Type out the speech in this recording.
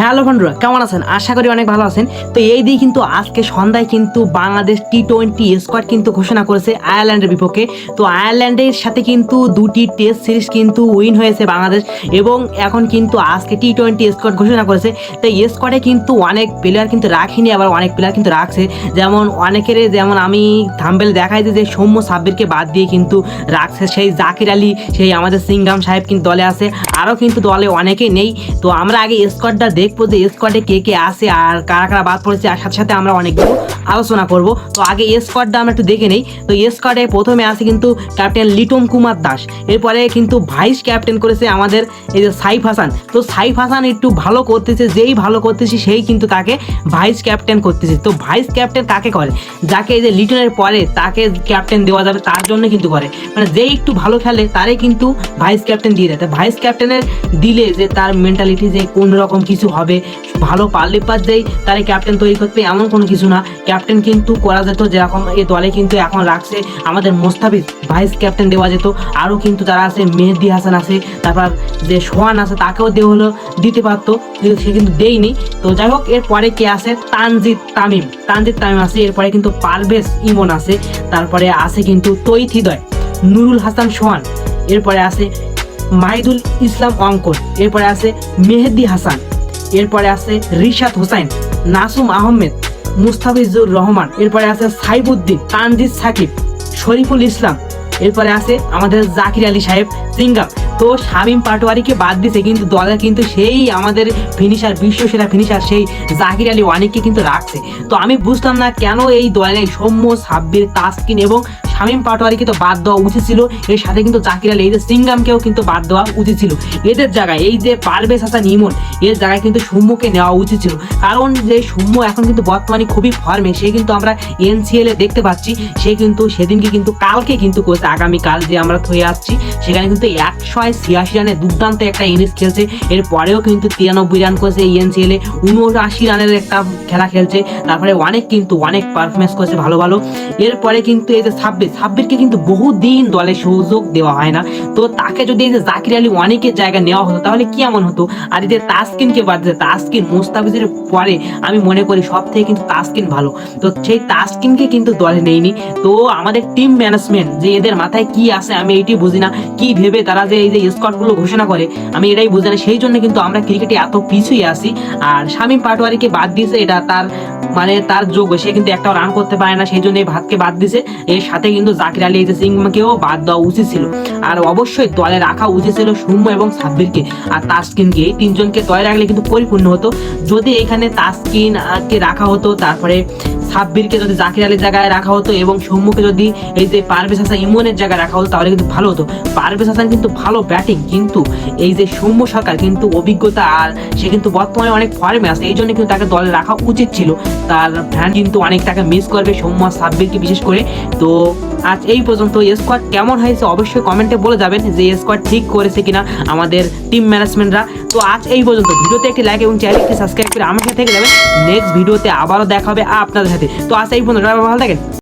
Hello বন্ধুরা, কেমন আছেন? আশা করি অনেক ভালো আছেন। তো এই দিয়ে কিন্তু আজকে সন্ধ্যায় কিন্তু বাংলাদেশ টি টোয়েন্টি স্কোয়াড কিন্তু ঘোষণা করেছে আয়ারল্যান্ডের বিপক্ষে। তো আয়ারল্যান্ডের সাথে কিন্তু দুটি টেস্ট সিরিজ কিন্তু উইন হয়েছে বাংলাদেশ এবং এখন কিন্তু আজকে টি টোয়েন্টি স্কোয়াড ঘোষণা করেছে। তো এই স্কোয়াডে কিন্তু অনেক প্লেয়ার কিন্তু রাখিনি, আবার অনেক প্লেয়ার কিন্তু রাখছে। যেমন অনেকের, যেমন আমি থাম্বেল দেখাই যে সৌম্য সাব্বিরকে বাদ দিয়ে কিন্তু রাখছে সেই জাকির আলী, সেই আমাদের সিংগাম সাহেব কিন্তু দলে আছে। আরও কিন্তু দলে অনেকেই নেই। তো আমরা আগে স্কোয়াডটা দেখব যে স্কোয়াডে কে কে আসে আর কারা কারা বাদ পড়েছে, আর সাথে সাথে আমরা অনেকগুলো আলোচনা করব। তো আগে স্কোয়াডটা আমরা একটু দেখে নেই। তো স্কোয়াডে প্রথমে আছে কিন্তু ক্যাপ্টেন লিটন কুমার দাস। এরপরে কিন্তু ভাইস ক্যাপ্টেন করেছে আমাদের এই যে সাইফ হাসান। তো সাইফ হাসান একটু ভালো করতেছে, যেই ভালো করতেছে সেই কিন্তু তাকে ভাইস ক্যাপ্টেন করতেছে। তো ভাইস ক্যাপ্টেন কাকে করে? যাকে এই যে লিটনের পরে তাকে ক্যাপ্টেন দেওয়া যাবে, তার জন্য কিন্তু করে। মানে যেই একটু ভালো খেলে, তারই কিন্তু ভাইস ক্যাপ্টেন দিয়ে দেয়। ভাইস ক্যাপ্টেনের দিলে যে তার মেন্টালিটি যে কোন রকম কিছু হবে। ভালো পারলে পার দেয় তার ক্যাপ্টেন তৈরি করতে এমন কোনো কিছু না। ক্যাপ্টেন কিন্তু করা যেত যেরকম এই দলে কিন্তু এখন রাখছে আমাদের মোস্তাফিজ ভাইস ক্যাপ্টেন দেওয়া যেত। আরও কিন্তু যারা আছে, মেহেদি হাসান আছে, তারপর যে সোহান আছে, তাকেও দেওয়া হলো, দিতে পারতো, কিন্তু সে কিন্তু দেয়নি। তো যাই হোক, এরপরে কে আছে? তানজিদ তামিম। তানজিদ তামিম আছে, এরপরে কিন্তু পারভেজ ইমন আছে, তারপরে আছে কিন্তু তৈথিদয় নুরুল হাসান সোহান, এরপরে আছে মাহিদুল ইসলাম অঙ্কন, এরপরে আছে মেহেদি হাসান। এরপরে আছে রিশাদ হোসাইন, নাসুম আহমেদ, মুস্তাফিজুর রহমান, এরপরে আছে সাইবুদ্দিন, তানজিদ সাকিব, শরীফুল ইসলাম, এরপরে আছে আমাদের জাকির আলী সাহেব সিঙ্গাম তো শামীম পাটোয়ারিকে বাদ দিছে কিন্তু দলের কিন্তু সেই আমাদের ফিনিশার বিশ্ব সেরা ফিনিশার সেই জাকির আলী ওয়ানিককে কিন্তু রাখছে। তো আমি বুঝতাম না কেন এই দলে সৌম্য, সাব্বির, তাসকিন এবং শামীম পাটোয়ারিকে তো বাদ দেওয়া উচিত ছিল। এর সাথে কিন্তু জাকির আলী, এই যে সিঙ্গামকেও কিন্তু বাদ দেওয়া উচিত ছিল। এদের জায়গায়, এই যে পারভেজ হাসান ইমন, এর জায়গায় কিন্তু সৌম্যকে নেওয়া উচিত ছিল। কারণ যে সৌম্য এখন কিন্তু বর্তমানে খুবই ফর্মে সে কিন্তু আমরা এনসিএল এ দেখতে পাচ্ছি। সে কিন্তু সেদিনকে কিন্তু, কালকে কিন্তু করছে। আগামীকাল যে আমরা থয়ে আসছি, সেখানে কিন্তু একশো ছিয়াশি রানে দুর্দান্ত একটা ইনিংস খেলছে। এরপরেও কিন্তু তিরানব্বই রান করেছে এনসিএল এ উনআশি রানের একটা খেলা খেলছে। তারপরে অনেক কিন্তু, অনেক পারফরমেন্স করেছে ভালো ভালো। এরপরে কিন্তু এই যে সাব্বির সাব্বিরকে কিন্তু বহুদিন দলে সুযোগ দেওয়া হয় না। তো তাকে যদি এই যে জাকির আলী অনেকের জায়গা নেওয়া হতো, তাহলে কি এমন হতো? আর এই যে তাসকিনকে বাদ দিতে তাসকিন মুস্তাফিজের পরে আমি মনে করি সব থেকে কিন্তু তাসকিন ভালো। তো সেই তাসকিনকে কিন্তু দলে নেয়নি তো আমাদের টিম ম্যানেজমেন্ট যে এদের মাথায় কি আছে, আমি এইটি বুঝি না। কি ভেবে তারা যে এই যে স্কটগুলো ঘোষণা করে, আমি এটাই বুঝি না। সেই জন্য কিন্তু আমরা ক্রিকেটে এত পিছুই আসি আর শামীম পাটোয়ারিকে বাদ দিয়েছে, এটা তার মানে তার যোগ্য সে কিন্তু একটা রান করতে পারে না সেই জন্য এই ভাতকে বাদ দিছে। এর সাথে কিন্তু জাকির আলী এই যে সিংকেও বাদ দেওয়া উচিত ছিল। আর অবশ্যই দলে রাখা উচিত ছিল সৌম্য এবং সাব্বিরকে। আর তাসকিনকে এই তিনজনকে দলে রাখলে কিন্তু পরিপূর্ণ হতো। যদি এখানে তাসকিন আহ, কে রাখা হতো তারপরে সাব্বিরকে যদি জাকির আলীর জায়গায় রাখা হতো এবং সৌম্যকে যদি এই যে পারভেজ হাসান ইমনের জায়গায় রাখা হতো তাহলে কিন্তু ভালো হতো। পারভেজ হাসান কিন্তু ভালো ব্যাটিং কিন্তু এই যে সৌম্য সরকার কিন্তু অভিজ্ঞতা আর সে কিন্তু বর্তমানে অনেক ফর্মে আছে এই জন্য কিন্তু তাকে দলে রাখা উচিত ছিল। তার ফ্যান কিন্তু অনেক টাকা মিস করবে সৌম্য সাব্বিরকে বিশেষ করে। তো আজ এই পর্যন্ত স্কোয়াড কেমন হয়েছে অবশ্যই কমেন্টে বলে যাবেন যে স্কোয়াড ঠিক করেছে কিনা আমাদের টিম ম্যানেজমেন্টরা তো আজ এই পর্যন্ত ভিডিওতে একটি লাইক এবং চ্যানেলটি সাবস্ক্রাইব করে আমার সাথে থেকে যাবেন। নেক্সট ভিডিওতে আবারও দেখা হবে আপনাদের সাথে। তো আজ এই পর্যন্ত ভালো থাকেন।